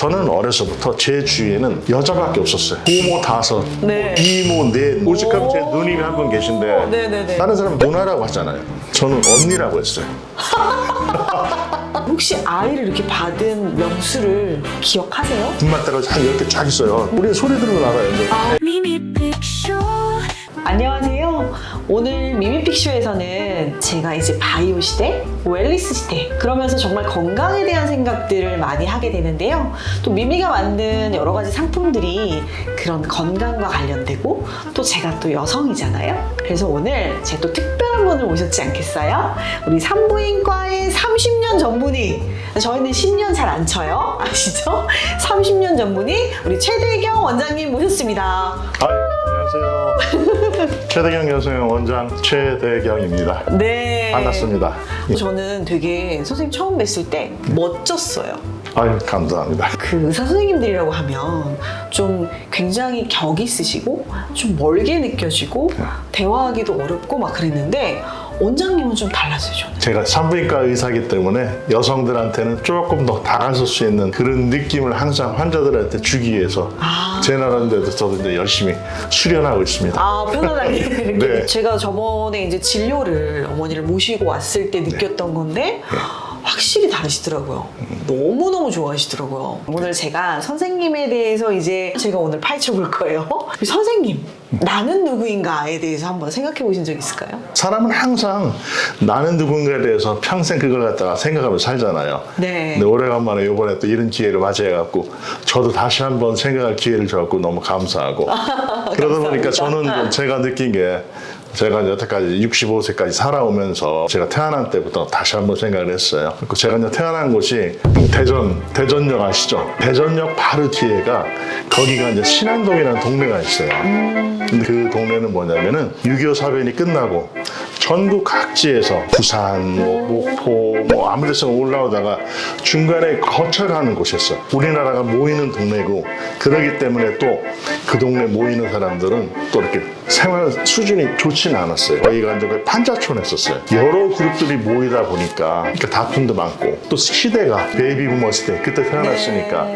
저는 어려서부터 제 주위에는 여자밖에 없었어요. 부모 다섯, 네. 이모 넷. 오직하면 제 누님이 한 분 계신데 네네네. 다른 사람은 누나라고 하잖아요. 저는 언니라고 했어요. 혹시 아이를 이렇게 받은 명수를 기억하세요? 군맛대가 한 10개 쫙 있어요. 우리 소리 들으면 알아요. 이제. 미미 픽쇼 안녕하세요. 오늘 미미픽쇼에서는 제가 이제 바이오 시대, 웰리스 시대, 그러면서 정말 건강에 대한 생각들을 많이 하게 되는데요. 또 미미가 만든 여러 가지 상품들이 그런 건강과 관련되고 또 제가 또 여성이잖아요. 그래서 오늘 제가 또 특별한 분을 모셨지 않겠어요? 우리 산부인과의 30년 전문의. 저희는 10년 잘 안 쳐요. 아시죠? 30년 전문의 우리 최대경 원장님 모셨습니다. 아, 안녕하세요. 최대경 여성 원장 최대경입니다. 네. 반갑습니다. 예. 저는 되게 선생님 처음 뵀을 때 멋졌어요. 아유, 감사합니다. 그 의사 선생님들이라고 하면 좀 굉장히 격이 있으시고 좀 멀게 느껴지고 대화하기도 어렵고 막 그랬는데 원장님은 좀 달랐어요 저는. 제가 산부인과 의사이기 때문에 여성들한테는 조금 더 다가설 수 있는 그런 느낌을 항상 환자들한테 주기 위해서 아. 제 나름대로 저도 이제 열심히 수련하고 있습니다. 아 편안하게 이렇게 네. 제가 저번에 이제 진료를 어머니를 모시고 왔을 때 느꼈던 건데 확실히 다르시더라고요. 너무 너무 좋아하시더라고요. 오늘 제가 선생님에 대해서 이제 제가 오늘 파헤쳐 볼 거예요. 선생님 나는 누구인가에 대해서 한번 생각해 보신 적 있을까요? 사람은 항상 나는 누군가에 대해서 평생 그걸 갖다가 생각하면서 살잖아요. 네. 근데 오래간만에 이번에 또 이런 기회를 맞이해갖고 저도 다시 한번 생각할 기회를 줘갖고 너무 감사하고 그러다 보니까. 저는 제가 느낀 게 제가 여태까지 65세까지 살아오면서 제가 태어난 때부터 다시 한번 생각을 했어요. 그리고 제가 이제 태어난 곳이 대전 대전역 아시죠? 대전역 바로 뒤에가 거기가 이제 신안동이라는 동네가 있어요. 근데 그 동네는 뭐냐면은 6.25 사변이 끝나고 전국 각지에서 부산, 뭐 목포, 뭐 아무 데서나 올라오다가 중간에 거쳐가는 곳이었어. 우리나라가 모이는 동네고 그러기 때문에 또 그 동네 모이는 사람들은 또 이렇게 생활 수준이 좋지는 않았어요. 저희가 이제 그 판자촌했었어요. 여러 그룹들이 모이다 보니까 그러니까 다툼도 많고 또 시대가 베이비 부머 시대 그때 태어났으니까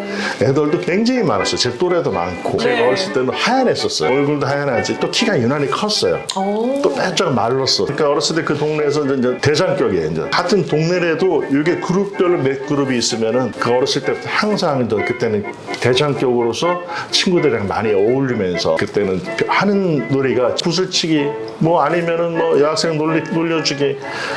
애들도 굉장히 많았어요. 제 또래도 많고 네. 제가 어렸을 때는 하얀했었어요. 얼굴도 하얀하지 또 키가 유난히 컸어요. 오. 또 빼짝 말랐어. 그러니까 어렸을 때 그 동네에서 이제 대장격이에요. 이제 같은 동네라도 이게 그룹별로 몇 그룹이 있으면은 그 어렸을 때부터 항상 이제 그때는 대장격으로서 친구들이랑 많이 어울리면서 그때는 하는 놀이가 구슬치기 뭐 아니면은 뭐 여학생 놀리, 놀려주기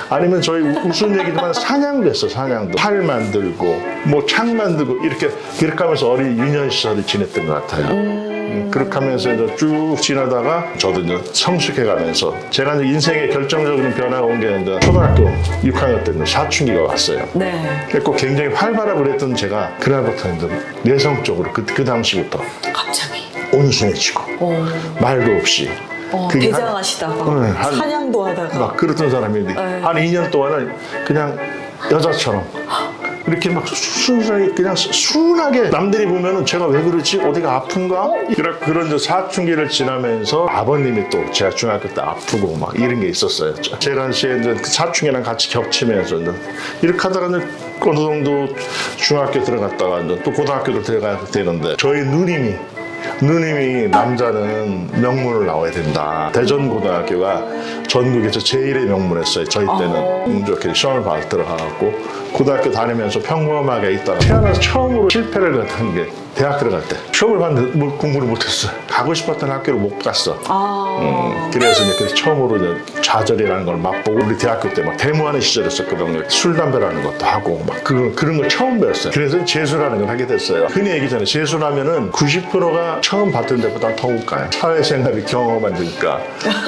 아니면 저희 우- 웃은 얘기지만 사냥도 했어 사냥도 팔 만들고 뭐 창 만들고 이렇게 그렇게 하면서 어린 유년 시절을 지냈던 것 같아요. 음, 그렇게 하면서 이제 쭉 지나다가 저도 이제 성숙해가면서 제가 이제 인생의 결정적인 변화가 온 게 이제 초등학교 6학년 때 이제 사춘기가 왔어요. 네. 그래서 굉장히 활발하고 그랬던 제가 그날부터 이제 내성적으로 그, 그 당시부터 갑자기. 온순해지고 어. 말도 없이 어, 그게 한- 대장하시다가 네, 한- 사냥도 하다가 막 그랬던 사람인데 네. 한 2년 동안은 그냥 여자처럼 이렇게 막 순수하게 그냥 순하게 남들이 보면은 제가 왜 그러지 어디가 아픈가 그런 그런 이제 사춘기를 지나면서 아버님이 또 제가 중학교 때 아프고 막 이런 게 있었어요. 제 당시에 이제 그 사춘기랑 같이 겹치면서 이렇게 하다가 이제 어느 정도 중학교 들어갔다가 또 고등학교도 들어가야 되는데 저희 누님이 누님이 남자는 명문을 나와야 된다. 대전고등학교가 전국에서 제일의 명문했어요. 저희 때는 운 좋게 시험을 봐서 들어가갖고 고등학교 다니면서 평범하게 있다가 태어나서 처음으로 실패를 한 게 대학 들어갈 때 시험을 봤는데 뭘 공부를 못했어. 가고 싶었던 학교를 못 갔어. 아. 음, 그래서 이제 그래서 처음으로 이제 좌절이라는 걸 맛보고 우리 대학교 때 막 데모하는 시절이었거든요. 술 담배라는 것도 하고 막 그런 그런 걸 처음 배웠어요. 그래서 재수라는 걸 하게 됐어요. 흔히 얘기잖아요. 재수라면은 90%가 처음 봤던 데보다 더 웃가요. 사회생활을 경험하니까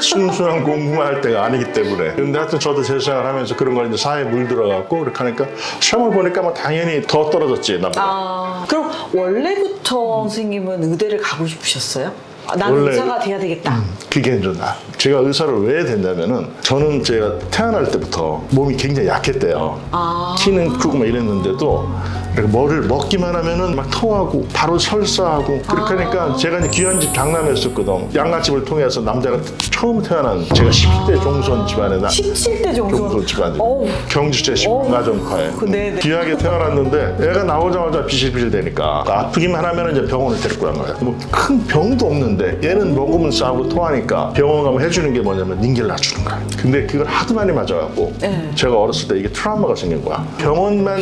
순수한 공부만 할 때가 아니기 때문에. 근데 하여튼 저도 재수생활 하면서 그런 걸 이제 사회에 물들어갖고 그렇게 하니까 시험을 보니까 뭐 당연히 더 떨어졌지 나보다. 아, 그럼 원래부터 선생님은 의대를 가고 싶으셨어요? 아, 나는 원래- 음. 의사가 돼야 되겠다. 그게 이제 나 제가 의사를 왜 됐냐면은 저는 제가 태어날 때부터 몸이 굉장히 약했대요. 아. 키는 크고 막 이랬는데도 그러니까 뭐를 먹기만 하면은 막 토하고 바로 설사하고 그렇게 하니까 제가 이제 귀한 집 장남이었었거든. 양갓집을 통해서 남자가 처음 태어난 제가 10대 종손 집안에 나 17대 정도. 종손 집안에 어우. 경주제 어우. 식가정파에 그, 네 네. 귀하게 태어났는데 애가 나오자마자 비실비실 되니까 아프기만 하면 이제 병원을 데리고 간 거야. 뭐 큰 병도 없는데 얘는 먹으면 싸고 토하니까 병원 가면 해주는 게 뭐냐면 닌겔 놔주는 거야. 근데 그걸 하도 많이 맞아갖고 네. 제가 어렸을 때 이게 트라우마가 생긴 거야. 병원만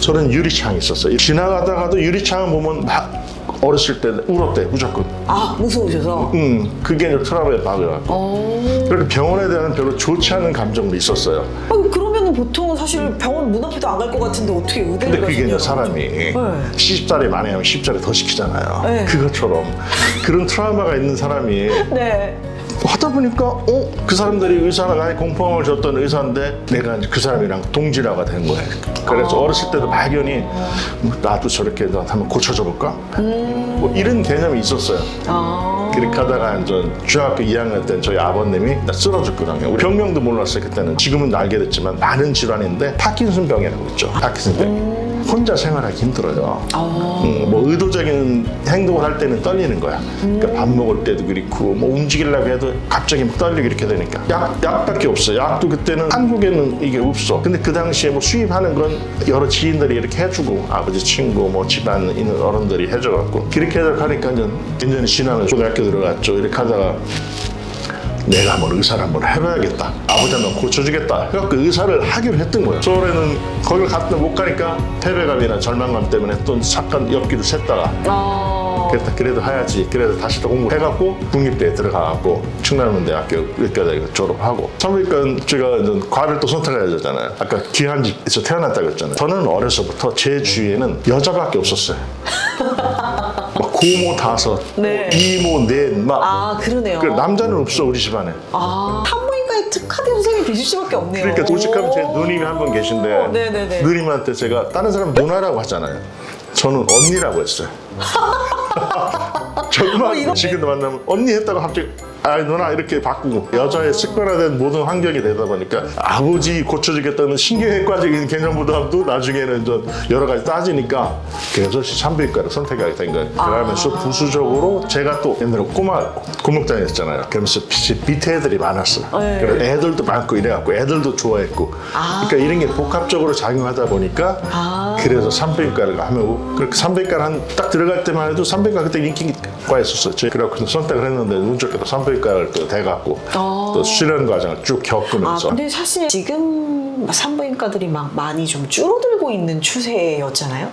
저는 유리창 이 있었어요. 지나가다가도 유리창을 보면 막 어렸을 때 울었대 무조건. 아, 무서우셔서. 음 그게 이제 트라우마에 박여갖고. 어. 그렇게 병원에 대한 별로 좋지 않은 감정도 있었어요. 아니, 그러면은 보통은 사실 병원 문 앞에도 안 갈 것 같은데 어떻게 의대를 근데 그게. 이제 사람이 네. 시집살이 많이 하면 시집살이 더 시키잖아요. 네. 그것처럼 그런 트라우마가 있는 사람이 네. 하다 보니까 어? 그 사람들이 의사가 나의 공포를 줬던 의사인데 내가 이제 그 사람이랑 동질화가 된 거예요. 그래서 어렸을 때도 막연히 뭐 나도 저렇게 한번 고쳐줘 볼까? 뭐 이런 개념이 있었어요. 아. 그렇게 하다가 이제 중학교 2학년 때 저희 아버님이 나 쓰러졌거든요. 우리 병명도 몰랐어요 그때는. 지금은 알게 됐지만 많은 질환인데 파킨슨 병이라고 있죠. 파킨슨 병. 혼자 생활하기 힘들어요. 어. 음, 뭐 의도적인 행동을 할 때는 떨리는 거야. 그러니까 밥 먹을 때도 그렇고 뭐 움직이려고 해도 갑자기 막 떨리고 이렇게 되니까 약 약밖에 없어. 약도 그때는 한국에는 이게 없어. 근데 그 당시에 뭐 수입하는 건 여러 지인들이 이렇게 해주고 아버지 친구 뭐 집안 있는 어른들이 해줘갖고 그렇게 해서 가니까 이제 완전히 신앙을 초등학교 들어갔죠. 이렇게 하다가 내가 한번 의사를 한번 해봐야겠다. 아버지 한번 고쳐주겠다. 해갖고 의사를 하기로 했던 거예요. 서울에는 거길 갔다 못 가니까 패배감이나 절망감 때문에 또 잠깐 옆길을 샜다가 어. 그랬다 그래도 해야지 그래서 다시 또 공부해갖고 국립대에 들어가갖고 충남대학교 의과대학교 졸업하고 산부인과 제가 이제 과를 또 선택해야 되잖아요 아까 귀한 집에서 태어났다고 했잖아요 저는 어려서부터 제 주위에는 여자밖에 없었어요 막 고모 다섯 네. 이모 넷막 아, 그러네요. 그 남자는 없어 우리 집안에 아. 산부인과에 특화된 선생님이 되실 수밖에 없네요. 그러니까 도직하면 제 오. 누님이 한 분 계신데 네네네. 누님한테 제가 다른 사람 누나라고 하잖아요 저는 언니라고 했어요. 정말 어, 지금도 만나면 언니 했다가 갑자기 아 누나 이렇게 바꾸고 여자의 습관화된 모든 환경이 되다 보니까 아버지 고쳐주겠다는 신경외과적인 개념보다도 나중에는 좀 여러 가지 따지니까 그래서 산부인과를 선택하게 된 거예요. 그러면서 아. 부수적으로 제가 또 옛날에 꼬마 고목장이었잖아요. 그러면서 비- 밑에 애들이 많았어요. 네. 그래서 애들도 많고 이래갖고 애들도 좋아했고 아. 그러니까 이런 게 복합적으로 작용하다 보니까 아. 그래서 산부인과를 하면 그렇게 산부인과를 한 딱 들어갈 때만 해도 산부인과 그때 인기과였었어요. 그래갖고 선택을 했는데 운 좋게도 산부인과 를 또 돼갖고 아. 또 수련 과정을 쭉 아, 겪으면서 근데 사실 지금 산부인과들이 막 많이 좀 줄어들고 있는 추세였잖아요.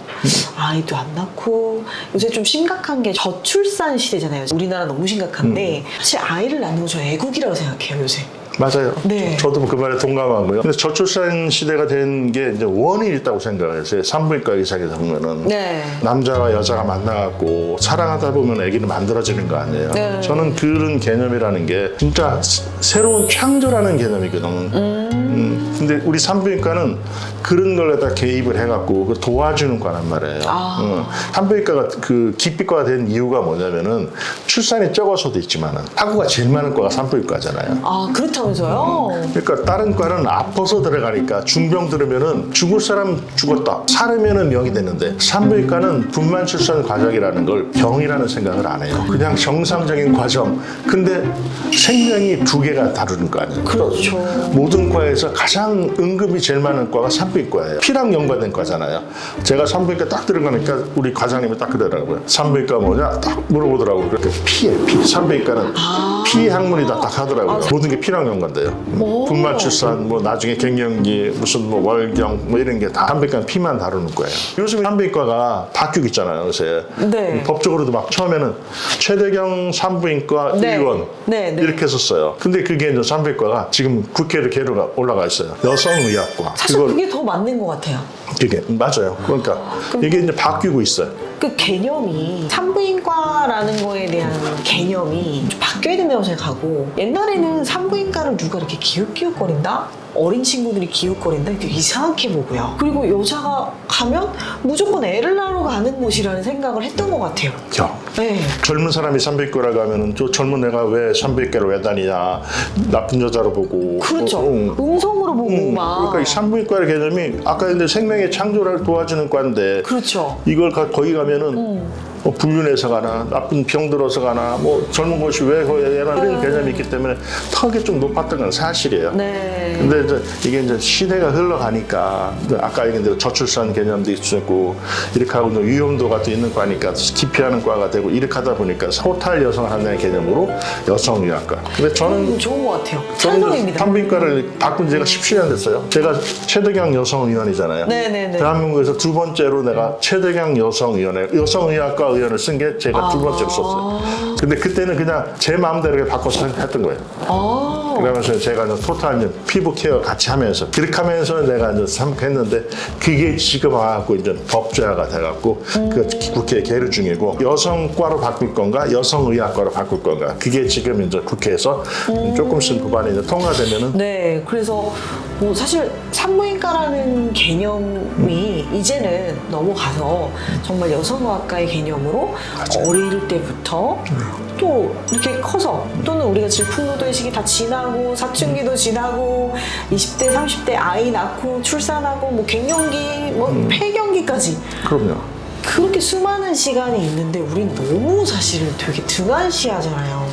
아이도 안 낳고 요새 좀 심각한 게 저출산 시대잖아요. 우리나라 너무 심각한데 사실 아이를 낳는 거 저 애국이라고 생각해요 요새. 맞아요. 네. 저 도 그 말에 동감하고요. 근데 저출산 시대가 된 게 이제 원인이 있다고 생각해요. 산부인과 의사에서 보면은 네. 남자와 여자가 만나갖고 사랑하다 보면 아기는 만들어지는 거 아니에요. 네. 저는 그런 개념이라는 게 진짜 스- 새로운 창조라는 개념이거든. 음, 근데 우리 산부인과는 그런 걸 갖다 개입을 해갖고 그 도와주는 과란 말이에요. 아. 음, 산부인과가 그 기피과가 된 이유가 뭐냐면은 출산이 적어서도 있지만은 사고가 제일 많은 과가 산부인과잖아요. 아 그렇 다면서요? 그러니까 다른 과는 아파서 들어가니까 중병 들으면은 죽을 사람 죽었다. 살으면은 명이 되는데 산부인과는 분만 출산 과정이라는 걸 병이라는 생각을 안 해요. 그냥 정상적인 과정. 근데 생명이 두 개가 다루는 거 아니에요? 그렇죠. 모든 과에서 가장 응급이 제일 많은 과가 산부인과예요. 피랑 연관된 과잖아요. 제가 산부인과 딱 들어가니까 우리 과장님이 딱 그러더라고요. 산부인과 뭐냐? 딱 물어보더라고요. 그렇게 피해 피. 산부인과는 피 학문이다 딱 하더라고요. 모든 게 피랑 연관 돼요 오. 분만 출산 뭐 나중에 갱년기 무슨 뭐 월경 뭐 이런 게다 산부인과 피만 다루는 거예요 요즘 산부인과가 바뀌고 있잖아요 요새 네. 법적으로도 막 처음에는 최대경 산부인과 네. 의원 네, 네. 이렇게 했었어요 근데 그게 이제 산부인과가 지금 국회로 계류가 올라가 있어요 여성의학과 사실 그걸 그게 더 맞는 것 같아요. 그게 맞아요 그러니까 이게 이제 바뀌고 있어요 그 개념이 산부인과 라는 거에 대한 개념이 좀 바뀌어야 된다고 생각하고 옛날에는 산부인과를 누가 이렇게 기웃기웃거린다? 어린 친구들이 기웃거린다 이렇게 이상하게 보고요. 그리고 여자가 가면 무조건 애를 낳으러 가는 곳이라는 생각을 했던 것 같아요. 야, 네. 젊은 사람이 산부인과를 가면은 저 젊은 애가 왜 산부인과를 왜 다니냐 나쁜 여자로 보고 그렇죠. 어, 응. 음성으로 보고 응. 막. 그러니까 이 산부인과의 개념이 아까 근데 생명의 창조를 도와주는 과인데 그렇죠. 이걸 가, 거기 가면은 음. 뭐 불륜해서 가나 나쁜 병 들어서 가나 뭐 젊은 것이 왜 거기에 이런 이런 개념이 있기 때문에 턱이 좀 높았던 건 사실이에요. 네. 근데 이제 이게 이제 시대가 흘러가니까 아까 얘기한 대로 저출산 개념도 있었고 이렇게 하고 위험도가 또 있는 과니까 기피하는 과가 되고 이렇게 하다 보니까 토탈 여성 하나의 개념으로 여성의학과. 근데 저는 음, 좋은 것 같아요. 찬성입니다. 산부인과를 바꾼 지가 17년 됐어요. 제가 최대경 여성의원이잖아요. 네네네. 대한민국에서 두 번째로 내가 최대경 여성의원에 여성의학과 의원을 쓴 게 제가 두 번째로 썼어요. 근데 그때는 그냥 제 마음대로 바꿔서 했던 거예요. 아. 그러면서 제가 이제 토탈 이제 피부 케어 같이 하면서 그렇게 하면서 내가 이제 삼했는데 그게 지금 와갖고 이제 법제화가 돼갖고 그 국회에 계류 중이고 여성과로 바꿀 건가 여성의학과로 바꿀 건가 그게 지금 이제 국회에서 조금씩 법안이 이제 통과되면은 네, 그래서 뭐 사실 산부인과라는 개념이 이제는 넘어가서 정말 여성의학과의 개념으로 어릴 때부터 또 이렇게 커서 또는 우리가 질풍노도의 시기 다 지나 고 사춘기도 지나고 20대, 30대 아이 낳고 출산하고 뭐 갱년기, 뭐 폐경기까지 그럼요. 그렇게 수많은 시간이 있는데 우린 너무 사실은 되게 등한시하잖아요.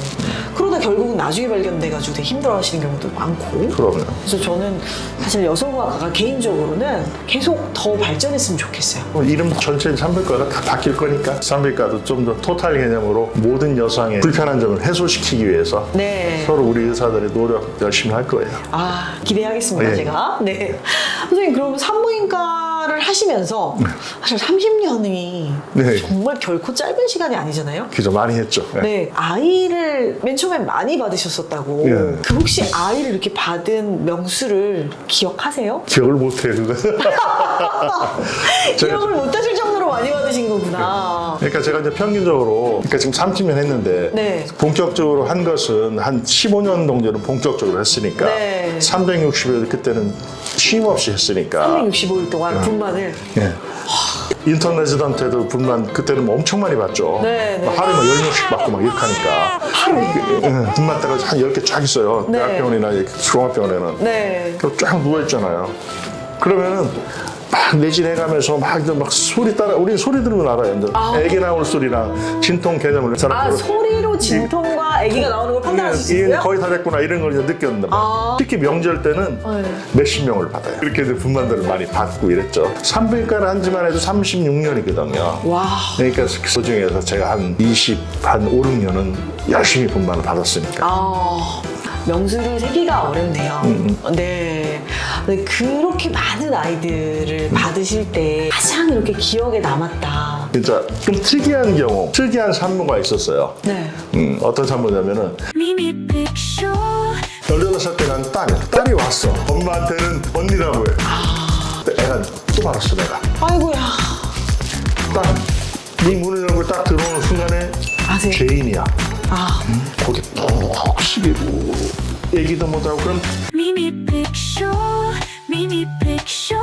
그러다 결국은 나중에 발견돼가지고 되게 힘들어하시는 경우도 많고. 그럼요. 그래서 저는 사실 여성과가 개인적으로는 계속 더 발전했으면 좋겠어요. 뭐 이름 전체 산부인과가 다 바뀔 거니까 산부인과도 좀 더 토탈 개념으로 모든 여성의 불편한 점을 해소시키기 위해서 네. 서로 우리 의사들이 노력 열심히 할 거예요. 아, 기대하겠습니다, 예. 제가. 네. 선생님, 그럼 산부인과 를 하시면서 사실 30년이 네. 정말 결코 짧은 시간이 아니잖아요? 그죠 많이 했죠. 예. 네, 아이를 맨 처음에 많이 받으셨었다고. 예. 그 혹시 아이를 이렇게 받은 명수를 기억하세요? 기억을 못해요 그거. 제가- 기억을 못 하실 정도로 많이 받으신 거구나. 그러니까 제가 이제 평균적으로 그러니까 지금 30년 했는데 네. 본격적으로 한 것은 한 15년 정도는 본격적으로 했으니까 네. 360일 그때는 쉼 없이 했으니까 365일 동안 분만을. 예. 인턴 레지던트에도 분만 그때는 뭐 엄청 많이 받죠. 네, 네. 막 하루에 막 10명씩 받고 막 이렇게 하니까. 예, 분만 따가 한 10개 쫙 있어요. 네. 대학병원이나 이렇게 종합병원에는. 네. 그럼 쫙 누워있잖아요. 그러면은 막 내진해가면서 막, 이제 막 소리 따라, 우리는 소리 들으면 알아요. 아. 애기 나올 소리랑 진통 개념을 아, 사람들은 소리로 진통과 아기가 나오는 걸 판단할 수 있어요? 거의 다 됐구나 이런 걸 이제 느꼈는데 아. 특히 명절 때는 네. 몇십 명을 받아요. 이렇게 분만들을 많이 받고 이랬죠. 산부인과를 한 지만 해도 36년이거든요. 와. 그러니까 그 중에서 제가 한 20, 한 5, 6년은 열심히 분만을 받았으니까. 아, 명수를 세기가 어렵네요. 음, 네. 그렇게 많은 아이들을 받으실 때 가장 이렇게 기억에 남았다. 진짜 좀 특이한 경우, 특이한 산모가 있었어요. 네. 음, 어떤 산모냐면은 픽쇼 18살 때 난 딸, 딸이 왔어. 엄마한테는 언니라고 해. 근데 애가 또 받았어, 내가. 아이고야. 딱, 이 문을 열고 딱 들어오는 순간에 아세요? 죄인이야. 아, 거기 푹 숙이고 얘기도 못하고 그럼 미미 픽쇼 미미 픽쇼.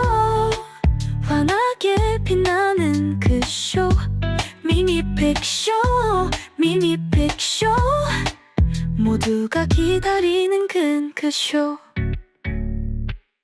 환하게 빛나는 그 쇼. 미미 픽쇼 미미 픽쇼. 모두가 기다리는 그쇼